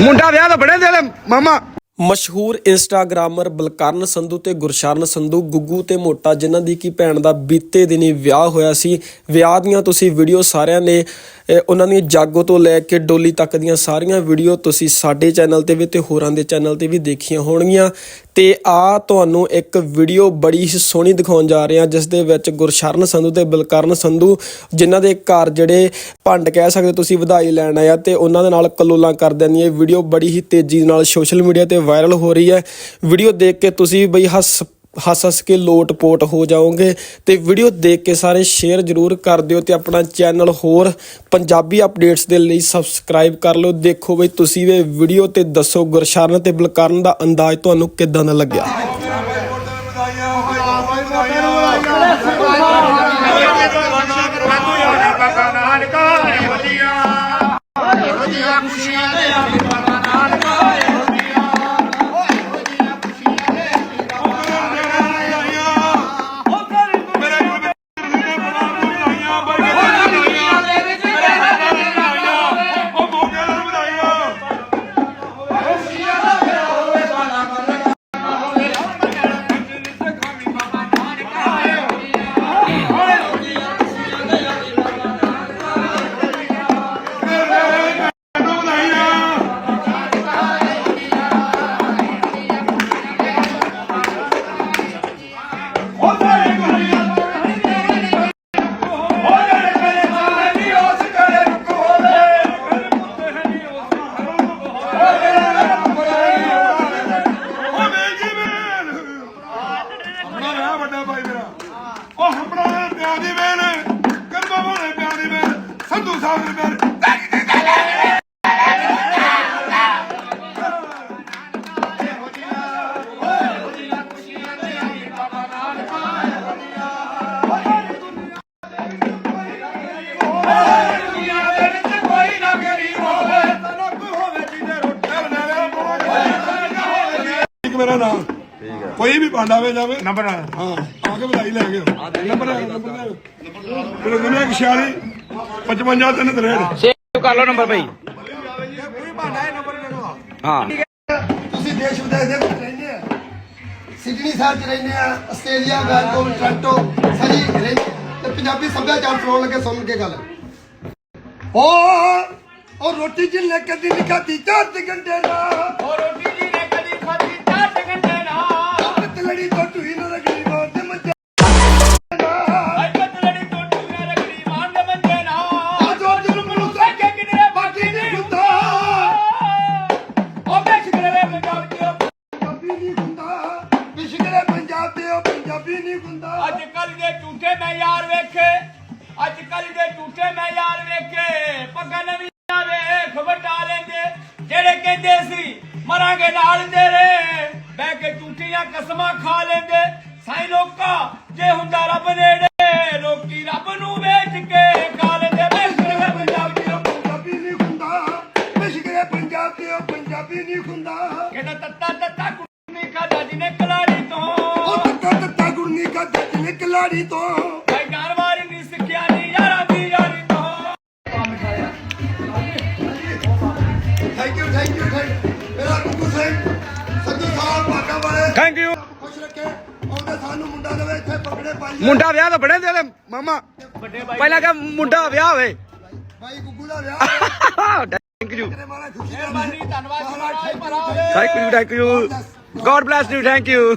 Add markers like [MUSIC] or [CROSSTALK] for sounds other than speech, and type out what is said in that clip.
ਮੁੰਡਾ ਵਿਆਹ ਤਾਂ ਬੜੇ ਦੇ ਮਾਮਾ। ਮਸ਼ਹੂਰ ਇੰਸਟਾਗ੍ਰਾਮਰ ਬਲਕਰਨ ਸੰਧੂ ਤੇ ਗੁਰਸ਼ਰਨ ਸੰਧੂ, ਗੁੱਗੂ ਤੇ ਮੋਟਾ, ਜਿਨ੍ਹਾਂ ਦੀ ਕੀ ਭੈਣ ਦਾ ਬੀਤੇ ਦਿਨੀ ਵਿਆਹ ਹੋਇਆ ਸੀ। ਵਿਆਹ ਦੀਆਂ ਤੁਸੀਂ ਵੀਡੀਓ ਸਾਰਿਆਂ ਨੇ ਉਹਨਾਂ ਦੀਆਂ ਜਾਗੋ ਤੋਂ ਲੈ ਕੇ ਡੋਲੀ ਤੱਕ ਦੀਆਂ ਸਾਰੀਆਂ ਵੀਡੀਓ ਤੁਸੀਂ ਸਾਡੇ ਚੈਨਲ ਤੇ ਵੀ ਤੇ ਹੋਰਾਂ ਦੇ ਚੈਨਲ ਤੇ ਵੀ ਦੇਖੀਆਂ ਹੋਣਗੀਆਂ। ਤੇ ਆ ਤੁਹਾਨੂੰ ਇੱਕ ਵੀਡੀਓ ਬੜੀ ਹੀ ਸੋਹਣੀ ਦਿਖਾਉਣ ਜਾ ਰਹੇ ਹਾਂ, ਜਿਸ ਦੇ ਵਿੱਚ ਗੁਰਸ਼ਰਨ ਸੰਧੂ ਤੇ ਬਲਕਰਨ ਸੰਧੂ, ਜਿਨ੍ਹਾਂ ਦੇ ਘਰ ਜਿਹੜੇ ਭੰਡ ਕਹਿ ਸਕਦੇ ਤੁਸੀਂ, ਵਧਾਈ ਲੈਣ ਆਇਆ ਤੇ ਉਹਨਾਂ ਦੇ ਨਾਲ ਕਲੋਲਾਂ ਕਰ ਦੀ ਇਹ ਵੀਡੀਓ ਬੜੀ ਹੀ ਤੇਜ਼ੀ ਨਾਲ ਸੋਸ਼ਲ ਮੀਡੀਆ ਤੇ ਵਾਇਰਲ ਹੋ ਰਹੀ ਹੈ। ਵੀਡੀਓ ਦੇਖ ਕੇ ਤੁਸੀਂ ਬਈ ਹੱਸ ਹੱਸ ਹੱਸ ਕੇ ਲੋਟ-ਪੋਟ ਹੋ ਜਾਓਗੇ ਤੇ ਵੀਡੀਓ ਦੇਖ ਕੇ ਸਾਰੇ ਸ਼ੇਅਰ ਜ਼ਰੂਰ ਕਰ ਦਿਓ ਤੇ ਆਪਣਾ ਚੈਨਲ ਹੋਰ ਪੰਜਾਬੀ ਅਪਡੇਟਸ ਦੇ ਲਈ ਸਬਸਕ੍ਰਾਈਬ ਕਰ ਲਓ ਦੇਖੋ ਬਈ ਤੁਸੀਂ ਵੀ ਵੀਡੀਓ ਤੇ ਦੱਸੋ ਗੁਰਸ਼ਰਨ ਤੇ ਬਲਕਰਨ ਦਾ ਅੰਦਾਜ਼ ਤੁਹਾਨੂੰ ਕਿੱਦਾਂ ਦਾ ਲੱਗਿਆ ਹੰਬੜਾ ਪਿਆ ਦੀ ਵੇਨ ਕਰਮਾ ਵਾਲੇ ਪਿਆ ਦੀ ਵੇਨ ਸੰਧੂ ਸਾਹਿਬ ਦੇ ਪਿਆਰ ਮੇਰਾ ਨਾਮ ਕੋਈ ਵੀ ਭਾਂਡਾ ਵੇ ਜਾਵੇ। ਨੰਬਰ ਹਾਂ ਆ ਕੇ ਵਧਾਈ ਲੈ ਕੇ ਨੰਬਰ ਨੰਬਰ ਮੇਰੇ ਦੁਨੀਆ 46 55 ਤਿੰਨ ਤਰੇੜ। ਸੇਵ ਕਰ ਲਓ ਨੰਬਰ ਭਾਈ ਹਾਂ। ਤੁਸੀਂ ਦੇਸ਼ ਵਿਦੇਸ਼ ਦੇ ਵਿੱਚ ਰਹਿੰਦੇ ਆ। ਸਿਡਨੀ ਸ਼ਹਿਰ 'ਚ ਰਹਿੰਦੇ ਆ ਆਸਟ੍ਰੇਲੀਆ ਵੈਨਕੂਵਰ ਟੋਰਾਂਟੋ ਸਰੀ ਰਹਿੰਦੇ ਤੇ ਪੰਜਾਬੀ ਸੱਭਿਆਚਾਰ ਫਲੋਣ ਲੱਗੇ ਸੁਣ ਕੇ ਗੱਲ। ਉਹ ਉਹ ਰੋਟੀ ਜਿੰਨੇ ਕਦੀ ਨਹੀਂ ਖਾਦੀ ਚਾਰ ਘੰਟੇ ਨਾ ਉਹ ਰੋਟੀ ਪੰਜਾਬੀ ਨਹੀਂ ਹੁੰਦਾ ਅੱਜ ਕੱਲ ਦੇ ਝੂਠੇ ਮੈਂ ਯਾਰ ਵੇਖੇ। ਅੱਜ ਕੱਲ ਦੇ ਝੂਠੇ ਮੈਂ ਯਾਰ ਵੇਖੇ। ਪੱਗਾਂ ਨਵੀਆਂ ਵੇਖ ਵਟਾ ਲੈਂਦੇ। ਜਿਹੜੇ ਕਹਿੰਦੇ ਸੀ, ਮਰਾਂਗੇ ਨਾਲ ਤੇਰੇ ਬਹਿ ਕੇ ਝੂਠੀਆਂ ਕਸਮਾਂ ਖਾ ਲੈਂਦੇ। ਸਾਈ ਲੋਕਾ, ਜੇ ਹੁੰਦਾ ਰੱਬ ਨੇੜੇ। ਕਲਾੜੀ ਤੋਂ। ਭਾਈ ਗਾਰਵਾਰੀ ਨਹੀਂ ਸਿੱਖਿਆ ਨਹੀਂ ਯਾਰਾਂ ਦੀ ਯਾਰੀ ਤੋਂ thank you thank you thank ਮੇਰਾ ਕੁੱਕੂ ਸਿੰਘ ਸੰਧੂ ਸਾਹਿਬ ਭਾਗਾ ਵਾਲੇ। ਥੈਂਕ ਯੂ ਖੁਸ਼ ਰੱਖੇ ਆਉਂਦੇ ਸਾਨੂੰ ਮੁੰਡਾ ਦੇਵੇ ਇੱਥੇ ਪਕੜੇ ਪਾਈਏ ਮੁੰਡਾ ਵਿਆਹ ਤਾਂ ਬੜੇ ਦੇ ਮਾਮਾ। ਪਹਿਲਾਂ ਕਹ ਮੁੰਡਾ ਵਿਆਹ ਹੋਵੇ। ਭਾਈ ਗੁੱਗੂ ਦਾ ਵਿਆਹ ਥੈਂਕ ਯੂ [LAUGHS] ਮਿਹਰਬਾਨੀ ਧੰਨਵਾਦ ਮਹਾਰਾਜ ਭਰਾ ਹੋਵੇ thank you thank you God bless you thank you